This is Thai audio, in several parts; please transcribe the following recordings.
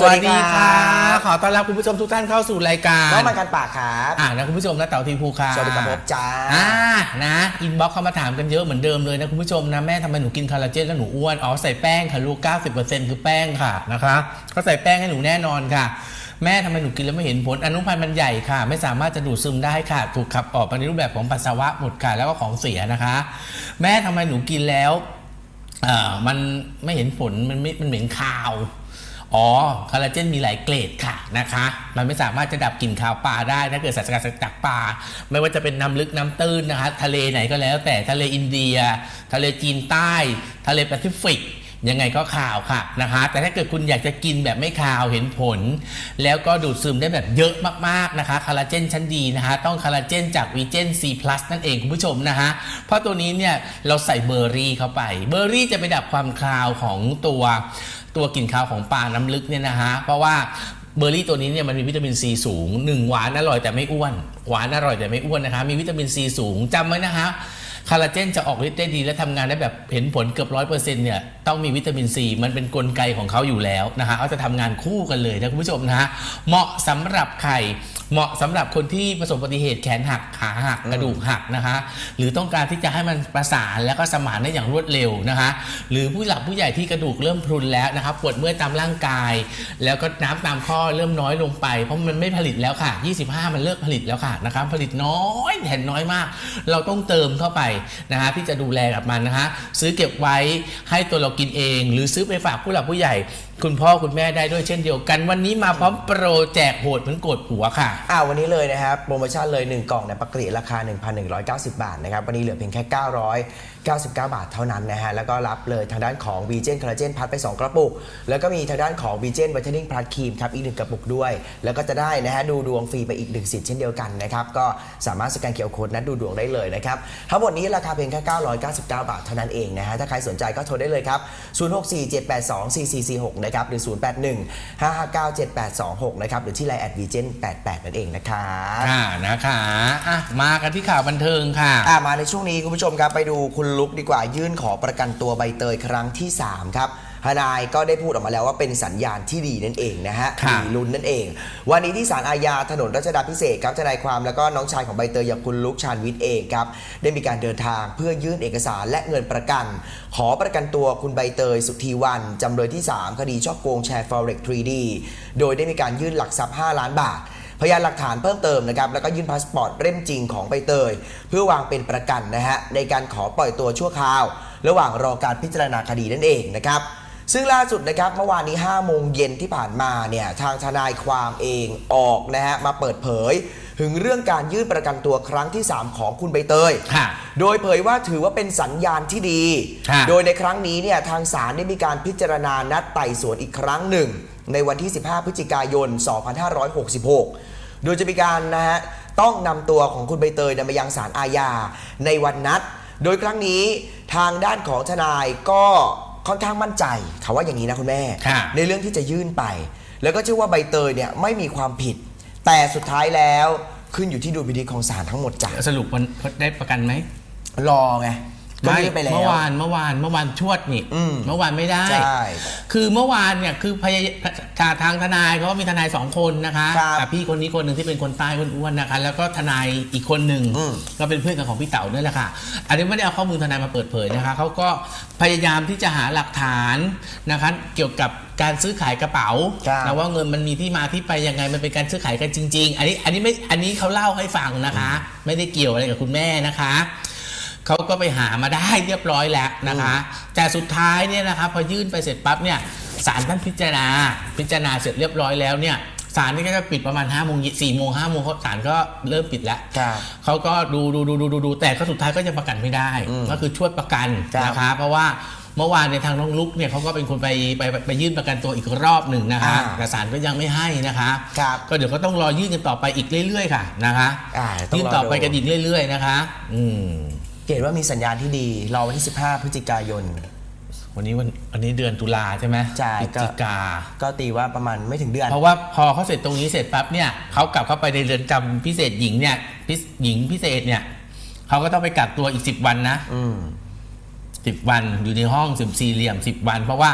สวัสดีค่ะขอต้อนรับคุณผู้ชมทุกท่านเข้าสู่รายการน้องมันกันปากครับอ่านะคุณผู้ชมนะเต่าทีภูค่ะสวัสดีครับผมจ้าอ่านะอินบ็อกเข้ามาถามกันเยอะเหมือนเดิมเลยนะคุณผู้ชมนะแม่ทำไมหนูกินคอลลาเจนแล้วหนูอ้วนอ๋อใส่แป้งค่ะลูก 90%คือแป้งค่ะนะคะก็ใส่แป้งให้หนูแน่นอนค่ะ แม่ทำไมหนูกินแล้วไม่เห็นผลอนุพันธ์มันใหญ่ค่ะ ไม่สามารถจะดูดซึมได้ค่ะ ถูกขับออกมาในรูปแบบของปัสสาวะหมดค่ะแล้วก็ของเสียนะคะ แม่ทำไมหนูกินแล้วเอ่อมันไม่เห็นผลมันไม่มันเหม็นคาว อ๋อคอลลาเจนมีหลายเกรดค่ะนะคะ มันไม่สามารถจะดับกลิ่นคาวปลาได้ ถ้าเกิดสารสกัดจากปลาไม่ว่าจะเป็นน้ำลึกน้ำตื้นนะคะ ทะเลไหนก็แล้ว แต่ทะเลอินเดีย ทะเลจีนใต้ ทะเลแปซิฟิก ยังไงก็ข่าวค่ะนะคะ แต่ถ้าเกิดคุณอยากจะกินแบบไม่คาวเห็นผล แล้วก็ดูดซึมได้แบบเยอะมากๆนะคะคอลลาเจนชั้นดีนะคะ ต้องคอลลาเจนจากวีเจน C+ นั่นเองคุณผู้ชมนะคะเพราะตัวนี้เนี่ยเราใส่เบอร์รี่เข้าไป เบอร์รี่จะไปดับความคาวของตัวตัวกลิ่นคาวของปลาน้ำลึกเนี่ยนะฮะเพราะว่าเบอร์รี่ตัวนี้เนี่ยมันมีวิตามินซีสูง 1 หวานอร่อยแต่ไม่อ้วน หวานอร่อยแต่ไม่อ้วนนะคะ มีวิตามินซีสูงจำไว้นะคะ คาราเจนจะออกฤทธิ์ได้ดีและทำงานได้แบบเห็นผลเกือบร้อยเปอร์เซ็นต์เนี่ยต้องมีวิตามินซีมันเป็นกลไกของเขาอยู่แล้วนะคะเขาจะทำงานคู่กันเลยนะคุณผู้ชมนะฮะเหมาะสำหรับใคร เหมาะสำหรับคนที่ประสบอุบัติเหตุแขนหักขาหักกระดูกหักนะคะ หรือต้องการที่จะให้มันประสานแล้วก็สมานได้อย่างรวดเร็วนะคะ หรือผู้หลักผู้ใหญ่ที่กระดูกเริ่มพรุนแล้วนะครับปวดเมื่อยตามร่างกาย แล้วก็น้ำตามข้อเริ่มน้อยลงไป เพราะมันไม่ผลิตแล้วค่ะ 25 มันเลิกผลิตแล้วค่ะนะครับผลิตน้อยแผ่นน้อยมาก เราต้องเติมเข้าไปนะฮะที่จะดูแลกับมันนะคะซื้อเก็บไว้ให้ตัวเรากินเอง หรือซื้อไปฝากผู้หลักผู้ใหญ่ คุณพ่อคุณแม่ได้ด้วยเช่นเดียวกัน วันนี้มาพร้อมโปรแจกโหดเหมือนโกดหัวค่ะ อ่าวันนี้เลยนะครับโปรโมชั่นเลย 1 กล่องในปกติราคา 1,190 บาทนะครับ วันนี้เหลือเพียงแค่999 บาทเท่านั้นนะฮะ แล้วก็รับเลยทางด้านของ v ีเจนคอลลาเจนพัดไป 2 กระปุก แล้วก็มีทางด้านของ v ีเจน i ว t เทนนิ่งพลัสครีมครับอีก 1 กระปุกด้วย แล้วก็จะได้นะฮะดูดวงฟรีไปอีก 1 สิทธิ์เช่นเดียวกันนะครับ ก็สามารถสแกนเคอร์โค้ดนัดดูดวงได้เลยนะครับ ทั้งหมดนี้ราคาเพียงแค่ 999 บาทเท่านั้นเองนะฮะ ถ้าใครสนใจก็โทรได้เลยครับ 0647824446 นะครับ หรือ 0815597826 นะครับ หรือที่ไลน์แอดวีเจน88นั่นเองนะครับค่ะนะคะอะมากันที่ข่าวบันเทิงค่ะอะมาในช่วงนี้คุณผู้ชมครับไปดูคุณลุกดีกว่ายื่นขอประกันตัวใบเตยครั้งที่ 3 ครับทนายก็ได้พูดออกมาแล้วว่าเป็นสัญญาณที่ดีนั่นเองนะฮะค่ะมีลุ้นนั่นเอง วันนี้ที่ศาลอาญาถนนรัชดาพิเศษกครับทนายความแล้วก็น้องชายของใบเตยอย่างคุณลุกชาญวิทย์เองครับได้มีการเดินทางเพื่อยื่นเอกสารและเงินประกัน ขอประกันตัวคุณใบเตยสุธีวันจำเลยที่ 3 คดีช่อโกงแชร์ forex 3D โดยได้มีการยื่นหลักทรัพย์ 5 ล้านบาท พยานหลักฐานเพิ่มเติมนะครับแล้วก็ยื่นพาสปอร์ตเล่มจริงของใบเตย เพื่อวางเป็นประกันนะฮะในการขอปล่อยตัวชั่วคราว ระหว่างรอการพิจารณาคดีนั่นเองนะครับซึ่งล่าสุดนะครับเมื่อวานนี้ 5 โมงเย็นที่ผ่านมาเนี่ยทางทนายความเองออกนะฮะมาเปิดเผย ถึงเรื่องการยื่นประกันตัวครั้งที่ 3 ของคุณใบเตยค่ะโดยเผยว่าถือว่าเป็นสัญญาณที่ดีค่ะโดยในครั้งนี้เนี่ยทางศาลได้มีการพิจารณานัดไต่สวนอีกครั้งหนึ่ง ในวันที่ 15 พฤศจิกายน 2566 โดยจะมีการนะฮะต้องนำตัวของคุณใบเตยนำไปยังศาลอาญาในวันนัด โดยครั้งนี้ทางด้านของทนายก็ค่อนข้างมั่นใจเขาว่าอย่างนี้นะคุณแม่ค่ะในเรื่องที่จะยื่นไป แล้วก็เชื่อว่าใบเตยเนี่ยไม่มีความผิด แต่สุดท้ายแล้วขึ้นอยู่ที่ดุลพินิจของศาลทั้งหมดจ้ะสรุปมันได้ประกันไหมรอไง ก็ยื่นไปแล้ว เมื่อวานเมื่อวานเมื่อวานชวดนี่อืมเมื่อวานไม่ได้ ใช่คือเมื่อวานเนี่ยคือพยาทางทนายเขามีทนายสองคนนะคะครับกับพี่คนนี้คนหนึ่งที่เป็นคนใต้คนอ้วนนะคะ แล้วก็ทนายอีกคนหนึ่งอืม ก็เป็นเพื่อนกันของพี่เต๋าเนี่ยแหละค่ะ อันนี้ไม่ได้เอาข้อมูลทนายมาเปิดเผยนะคะเขาก็พยายามที่จะหาหลักฐานนะคะเกี่ยวกับการซื้อขายกระเป๋าครับ นะว่าเงินมันมีที่มาที่ไปยังไงมันเป็นการซื้อขายกันจริง ๆ อันนี้อันนี้ไม่อันนี้เขาเล่าให้ฟังนะคะ ไม่ได้เกี่ยวอะไรกับคุณแม่นะคะ เขาก็ไปหามาได้เรียบร้อยแล้วนะคะ แต่สุดท้ายเนี่ยนะคะพอยื่นไปเสร็จปั๊บเนี่ยศาลท่านพิจารณา พิจารณาเสร็จเรียบร้อยแล้วเนี่ยศาลนี่ก็จะปิดประมาณ5้าโมงสี่โมงห้าโมงเขาศาลก็เริ่มปิดแล้วครับเขาก็ดูดูดูดูดูดูแต่ก็สุดท้ายก็ยังประกันไม่ได้อืมก็คือช่วยประกันครับนะคะเพราะว่าเมื่อวานในยทางน้องลุกเนี่ยเขาก็เป็นคนไปไปไปไปยื่นประกันตัวอีกรอบหนึ่งนะคะอ่าแต่ศาลก็ยังไม่ให้นะคะครับก็เดี๋ยวก็ต้องรอยื่นกันต่อไปอีกเรื่อยๆ ค่ะนะคะอ่าต้องรอดูยื่นต่อไปกันอีกเรื่อย ๆ นะคะ อืม เห็นว่ามีสัญญาณที่ดีรอวันที่ 15 พฤศจิกายน วันนี้วันวันนี้เดือนตุลาใช่ไหมใช่พฤศก็ จิกา ก็ตีว่าประมาณไม่ถึงเดือน เพราะว่าพอเขาเสร็จตรงนี้เสร็จปั๊บเนี่ยเขากลับเข้าไปในเรือนจำพิเศษหญิงเนี่ยพิเศษหญิงพิเศษเนี่ยเขาก็ต้องไปกักตัวอีกสิบวันนะอืม สิบวันอยู่ในห้องสิบสี่เหลี่ยมสิบวัน เพราะว่า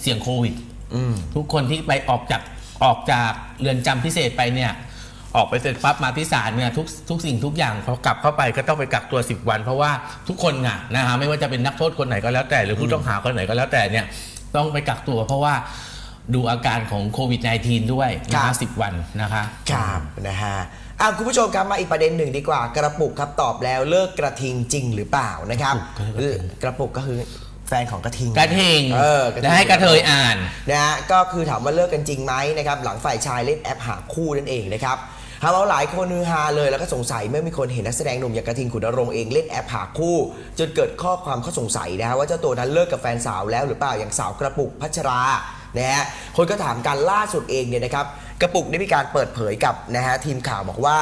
เสี่ยงโควิด อืม ทุกคนที่ไปออกจากออกจากเรือนจำพิเศษไปเนี่ย ออกไปเสร็จปั๊บมาที่ศาลเนี่ยทุกทุกสิ่งทุกอย่างพอกลับเข้าไปก็ต้องไปกักตัว 10 วัน เพราะว่าทุกคนน่ะนะฮะไม่ว่าจะเป็นนักโทษคนไหนก็แล้วแต่หรือผู้ต้องหาคนไหนก็แล้วแต่เนี่ยต้องไปกักตัวเพราะว่าดูอาการของโควิด -19 ด้วยนะครัคะบ สิบวันนะคะ ครับนะฮะอะคุณผู้ชมครับมาอีกประเด็นหนึ่งดีกว่า กระปุกครับตอบแล้วเลิกกระทิงจริงหรือเปล่านะครับกระปุกกระปุกก็คือแฟนของกระทิงกระทิงเออกระทิงจะให้กระเทยอ่าน นะฮะก็คือถามว่าเลิกกันจริงไหมนะครับหลังฝ่ายชายเล่นแอปหาคู่นั่นเองนะครับ ทำเอาหลายคนฮือฮาเลยแล้วก็สงสัยเมื่อมีคนเห็นนักแสดงหนุ่มอย่างกระทิงขุนนรงค์เองเล่นแอปหาคู่ จนเกิดข้อความข้อสงสัยนะฮะว่าเจ้าตัวนั้นเลิกกับแฟนสาวแล้วหรือเปล่าอย่างสาวกระปุกพัชรานะฮะคนก็ถามกันล่าสุดเองเนี่ยนะครับกระปุกได้มีการเปิดเผยกับนะฮะทีมข่าวบอกว่า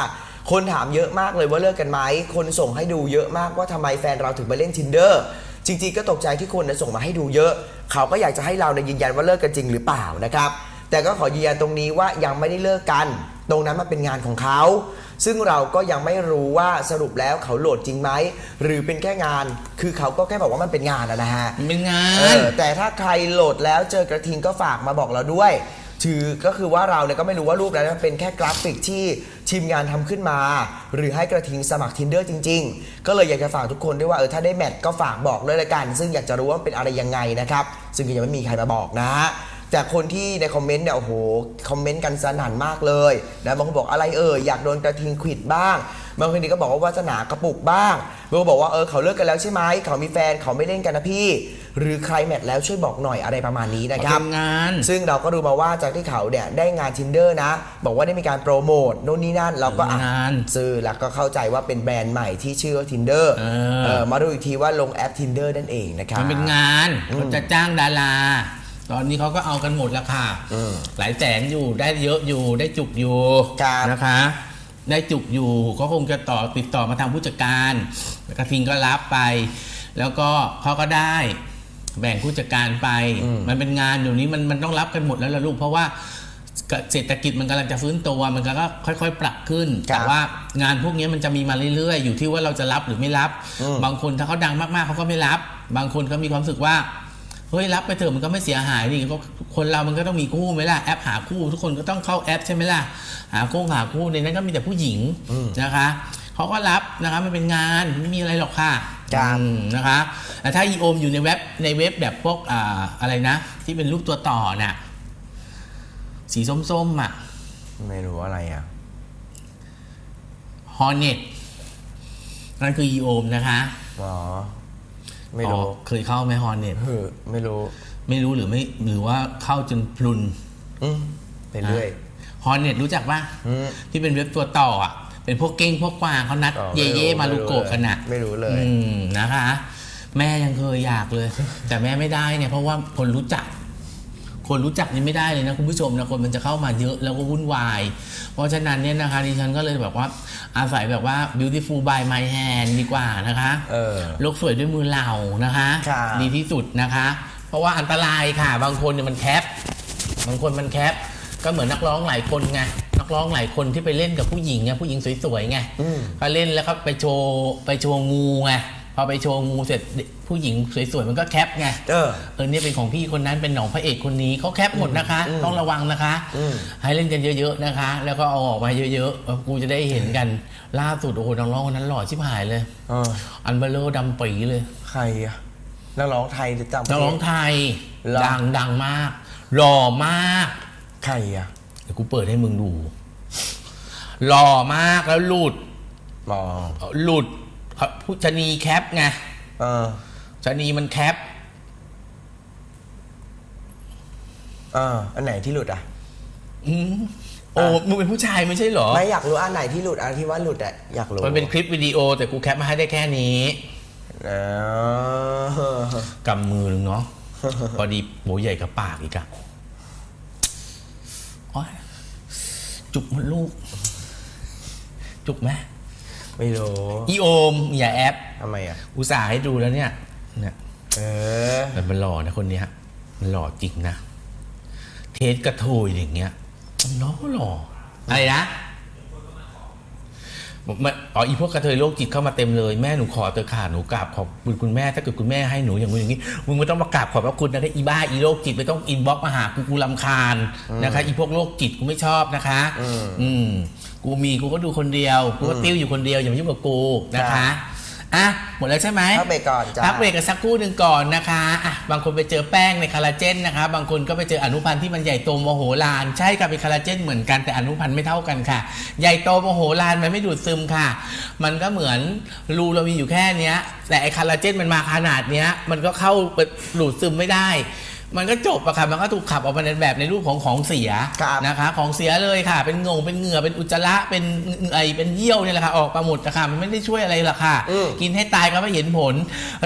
คนถามเยอะมากเลยว่าเลิกกันไหมคนส่งให้ดูเยอะมากว่าทำไมแฟนเราถึงมาเล่น tinder จริงๆก็ตกใจที่คนนะส่งมาให้ดูเยอะ เขาก็อยากจะให้เราเนี่ยยืนยันว่าเลิกกันจริงหรือเปล่านะครับแต่ก็ขอยืนยันตรงนี้ว่ายังไม่ได้เลิกกัน ตรงนั้นมันเป็นงานของเขา ซึ่งเราก็ยังไม่รู้ว่าสรุปแล้วเขาโหลดจริงไหม หรือเป็นแค่งาน คือเขาก็แค่บอกว่ามันเป็นงานนะนะฮะมันเป็นงาเอนอแต่ถ้าใครโหลดแล้วเจอกระทิงก็ฝากมาบอกเราด้วย ถือก็คือว่าเราเนี่ยก็ไม่รู้ว่ารูปนั้นมันเป็นแค่กราฟิกที่ทีมงานทำขึ้นมา หรือให้กระทิงสมัคร tinder จริง ๆ ก็เลยอยากจะฝากทุกคนด้วยว่าเออถ้าได้แมทก็ฝากบอกด้วยละกัน ซึ่งอยากจะรู้ว่าเป็นอะไรยังไงนะครับ ซึ่งก็ยังไม่มีใครมาบอกนะฮะ แต่คนที่ในคอมเมนต์เนี่ยโอ้โหคอมเมนต์กันสนั่นมากเลยนะบางคนบอกอะไรเอออยากโดนกระทิงขวิดบ้างบางคนนี่ก็บอกว่าวาสนากระปุกบ้างบางคนบอกว่าเออเขาเลิกกันแล้วใช่ไหมเขามีแฟนเขาไม่เล่นกันนะพี่ หรือใครแมทแล้วช่วยบอกหน่อยอะไรประมาณนี้นะครับทำงาน ซึ่งเราก็รู้มาว่าจากที่เขาเนี่ยได้งาน tinder นะ บอกว่าได้มีการโปรโมทโน่นนี่นั่นเราก็อะงานซื้อแล้วก็เข้าใจว่าเป็นแบรนด์ใหม่ที่ชื่อว่า tinder เออเออมาดูอีกทีว่าลงแอป tinder นั่นเองนะครับมันเป็นงานอืมเขาจะจ้างดารา ตอนนี้เขาก็เอากันหมดแล้วค่ะอืมหลายแสนอยู่ได้เยอะอยู่ได้จุกอยู่ครับนะคะ ได้จุกอยู่ก็คงจะต่อติดต่อมาทางผู้จัดการกระทิงก็รับไป แล้วก็เขาก็ได้แบ่งผู้จัดการไปอืมมันเป็นงานเดี๋ยวนี้มันมันต้องรับกันหมดแล้วล่ะลูกเพราะว่าเศรษฐกิจมันกำลังจะฟื้นตัวมันก็ค่อยๆ ปรับขึ้นครับแต่ว่างานพวกนี้มันจะมีมาเรื่อยๆ อยู่ที่ว่าเราจะรับหรือไม่รับอืมบางคนถ้าเขาดังมากๆเขาก็ไม่รับ บางคนก็มีความรู้สึกว่า เฮ้ยรับไปเถอะมันก็ไม่เสียหายนี่ก็คนเรามันก็ต้องมีคู่ไหมล่ะแอปหาคู่ ทุกคนก็ต้องเข้าแอปใช่ไหมล่ะหาคู่หาคู่ในนั้นก็มีแต่ผู้หญิงอืมนะคะเขาก็รับนะคะมันเป็นงานไม่มีอะไรหรอกค่ะครับอืมนะคะแต่ถ้าอีโอมอยู่ในเว็บในเว็บแบบพวกอ่าอะไรนะ ที่เป็นรูปตัวต่อน่ะสีส้มๆอะไม่รู้อะไรอะฮอ n เน็ตนั่นคืออีโอมนะคะ อ๋อ ไม่รู้ อ๋อเคยเข้าไหมฮอ n เน็ตเออไม่รู้ไม่รู้หรือไม่หรือว่าเข้าจนพลุนอืมไปเรื่อย ฮอ n เน็ตรู้จักปะอืม ที่เป็นเว็บตัวต่ออะ เป็นพวกเก้งพวกกวางเขานัด อ๋อเย่เย่มาลูโกะกันอะ ไม่รู้เลย อืมนะคะ แม่ยังเคยอยากเลย แต่แม่ไม่ได้เนี่ยเพราะว่าคนรู้จัก คนรู้จักนี่ไม่ได้เลยนะคุณผู้ชมนะคนมันจะเข้ามาเยอะแล้วก็วุ่นวาย เพราะฉะนั้นเนี่ยนะคะดิฉันก็เลยแบบว่าอาศัยแบบว่า beautiful by my hand ดีกว่านะคะเออโลกสวยด้วยมือเรานะคะครับดีที่สุดนะคะ เพราะว่าอันตรายค่ะ บางคนเนี่ยมันแคปบางคนมันแคปก็เหมือนนักร้องหลายคนไงนักร้องหลายคนที่ไปเล่นกับผู้หญิงไงผู้หญิงสวยๆไงอืมก็เล่นแล้วก็ไปโชว์ไปโชว์งูไง พอไปโชว์งูเสร็จผู้หญิงสวยๆมันก็แคปไงเออเออเนี่ยเป็นของพี่คนนั้นเป็นหนองพระเอกคนนี้เขาแคปหมดนะคะอืมต้องระวังนะคะอืมให้เล่นกันเยอะๆนะคะ แล้วก็เอาออกมาเยอะๆเออกูจะได้เห็นกันล่าสุดโอ้โหนักร้องคนนั้นหล่อชิบหายเลยเอออันเบลเลอร์ดำปีเลยใครอะนักร้องไทยหรือต่างประนักเทร้อศงไทยเหรอดังดังมาก หล่อมากใครอะเดี๋ยวกูเปิดให้มึงดูหล่อมากแล้วหลุดอ๋อหลุด ผู้ชะนีแคปไงเออชะนีมันแคป เอออันไหนที่หลุดอะ อืมโอ้มึงเป็นผู้ชายไม่ใช่เหรอ ไม่อยากรู้อันไหนที่หลุดอันที่ว่าหลุดอะอยากรู้มันเป็นคลิปวิดีโอแต่กูแคปมาให้ได้แค่นี้เออกำมือหนึ่งเนาะ พอดีโบใหญ่กับปากอีกอะโอ๊ยจุกมันลูก จุกไหม ไม่รู้อีโอมอย่าแอปทำไมอะ อุตส่าห์ให้ดูแล้วเนี่ยเนี่ยเออแต่มันหล่อนะคนเนี้ยมันหล่อจริงนะ เทสกระโทยอย่างเงี้ยมันหล่อหล่ออะไรนะ ไม่อ๋ออีพวกกระเทยโรคจิตเข้ามาเต็มเลยแม่หนูขอเตอค่ะหนูกราบขอบคุณคุณแม่ถ้าเกิดคุณแม่ให้หนูอย่างนู้นอย่างนี้มึงไม่ต้องมากราบขอบพระคุณนะคะอีบ้าอีโรคจิตไม่ต้องอินบ็อกมาหากูกูลำคาญนะคะอีพวกโรคจิตกูไม่ชอบนะคะ อืมกูมีกูก็ดูคนเดียวกูก็ติ้วอยู่คนเดียวอย่ามายุ่งกับกูนะคะ อะหมดแล้วใช่ไหมพักเบรกก่อนจ้าพักเบรกกันสักครู่หนึ่งก่อนนะคะอะบางคนไปเจอแป้งในคอลลาเจนนะคะ บางคนก็ไปเจออนุพันธ์ที่มันใหญ่โตโมโหลาน ใช่ค่ะเป็นคอลลาเจนเหมือนกันแต่อนุพันธ์ไม่เท่ากันค่ะ ใหญ่โตโมโหลานมันไม่ดูดซึมค่ะ มันก็เหมือนรูเรามีอยู่แค่เนี้ย แต่ไอคอลลาเจนมันมาขนาดเนี้ยมันก็เข้าไปดูดซึมไม่ได้ มันก็จบอะค่ะมันก็ถูกขับออกมาในแบบในรูปของของเสียครับนะคะ ของเสียเลยค่ะ เป็นงงเป็นเหงื่อเป็นอุจจาระเป็นไอเป็นเยี่ยวเนี่ยแหละค่ะออกมาหมดนะคะมันไม่ได้ช่วยอะไรหรอกค่ะ อืมกินให้ตายก็ไม่เห็นผล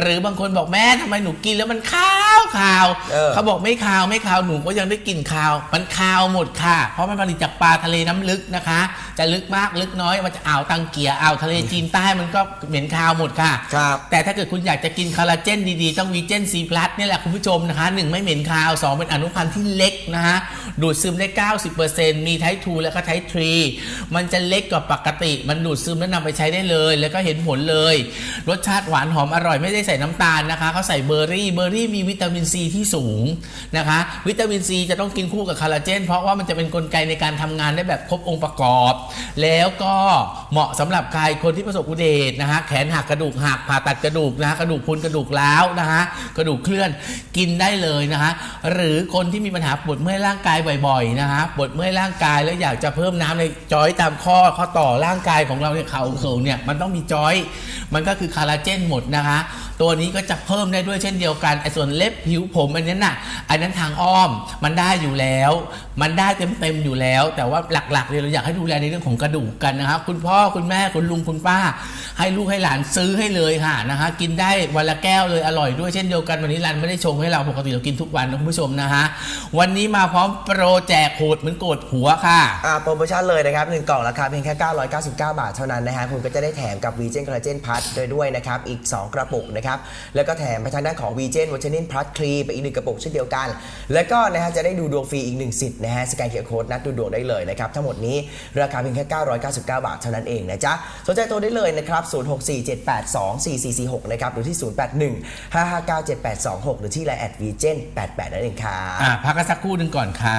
หรือบางคนบอกแม่ทำไมหนูกินแล้วมันคาวคาวเออ เขาบอกไม่คาวไม่คาวหนูก็ยังได้กลิ่นคาว มันคาวหมดค่ะ เพราะมันผลิตจากปลาทะเลน้ำลึกนะคะ จะลึกมากลึกน้อยมันจะอ่าวตังเกียอ่าวทะเลจีนใต้มันก็เหม็นคาวหมดค่ะ ครับ แต่ถ้าเกิดคุณอยากจะกินคอลลาเจนดีๆ ต้องวีเจนซีพลัสนี่แหละคุณผู้ชมนะคะหนึ่งไม่เหม็นคาวสองเป็นอนุพันธ์ที่เล็กนะฮะดูดซึมได้ 90%มีไทป์2แล้วก็ไทป์3มันจะเล็กกว่าปกติ มันดูดซึมแล้วนำไปใช้ได้เลย แล้วก็เห็นผลเลย รสชาติหวานหอมอร่อยไม่ได้ใส่น้ำตาลนะคะเขาใส่เบอร์รี่เบอร์รี่มีวิตามินซีที่สูงนะคะ วิตามินซีจะต้องกินคู่กับคอลลาเจน เพราะว่ามันจะเป็นนกลไกในการทำงานได้แบบครบองค์ประกอบ แล้วก็เหมาะสำหรับใครคนที่ประสบอุบัติเหตุนะฮะแขนหักกระดูกหักผ่าตัดกระดูกนะฮะกระดูกพุนกระดูกร้าวนะฮะกระดูกเคลื่อนกินได้เลยนะฮะหรือคนที่มีปัญหาปวดเมื่อยร่างกายบ่อยๆนะฮะปวดเมื่อยร่างกายแล้วอยากจะเพิ่มน้ำในจอยตามข้อข้อต่อร่างกายของเราเนี่ยเข่าเข่าเนี่ยมันต้องมีจอย มันก็คือคอลลาเจนหมดนะคะ ตัวนี้ก็จะเพิ่มได้ด้วยเช่นเดียวกันไอ้ส่วนเล็บผิวผมอันนั้นน่ะอันนั้นทางอ้อมมันได้อยู่แล้ว มันได้เต็มๆอยู่แล้ว แต่ว่าหลักๆเนี่ยเราอยากให้ดูแลในเรื่องของกระดูกกันนะครับ คุณพ่อคุณแม่คุณลุงคุณป้า ให้ลูกให้หลานซื้อให้เลยค่ะนะคะ กินได้วันละแก้วเลยอร่อยด้วยเช่นเดียวกันวันนี้รันไม่ได้ชงให้เราปกติเรากินทุกวันนะคุณผู้ชมนะฮะวันนี้มาพร้อมโปรแจกโหดเหมือนโกดหัวค่ะอ่าโปรโมชั่นเลยนะครับหนึ่งกล่องราคาเพียงแค่999 บาทเท่านั้นนะฮะคุณก็จะได้แถมกับ v ีเจนคอลลาเจนพัทด้วยด้วยนะครับอีก 2 กระปุกนะครับแล้วก็แถมไปทางด้านของ v ีเจนวัชนินพัทครีไปอีกหนึ่งกระปุกเช่นเดียวกัน แล้วก็นะฮะจะได้ดูดวงฟรีอีกหนึ่งสิทธิ์นะฮะสแกนเคอร์โค้ดนัดดูดวงได้เลยนะครับทั้งหมดนี้ราคาเพียงแค่ 999 บาทเท่านั้นเองนะจ๊ะสนใจตัวได้เลยนะครับ0647824446นะครับหรือที่ 0815597826 หรือที่ไลน์แอด v ีเจน88นั่นเองครับอะพักกันสักครู่หนึ่งก่อนค่ะ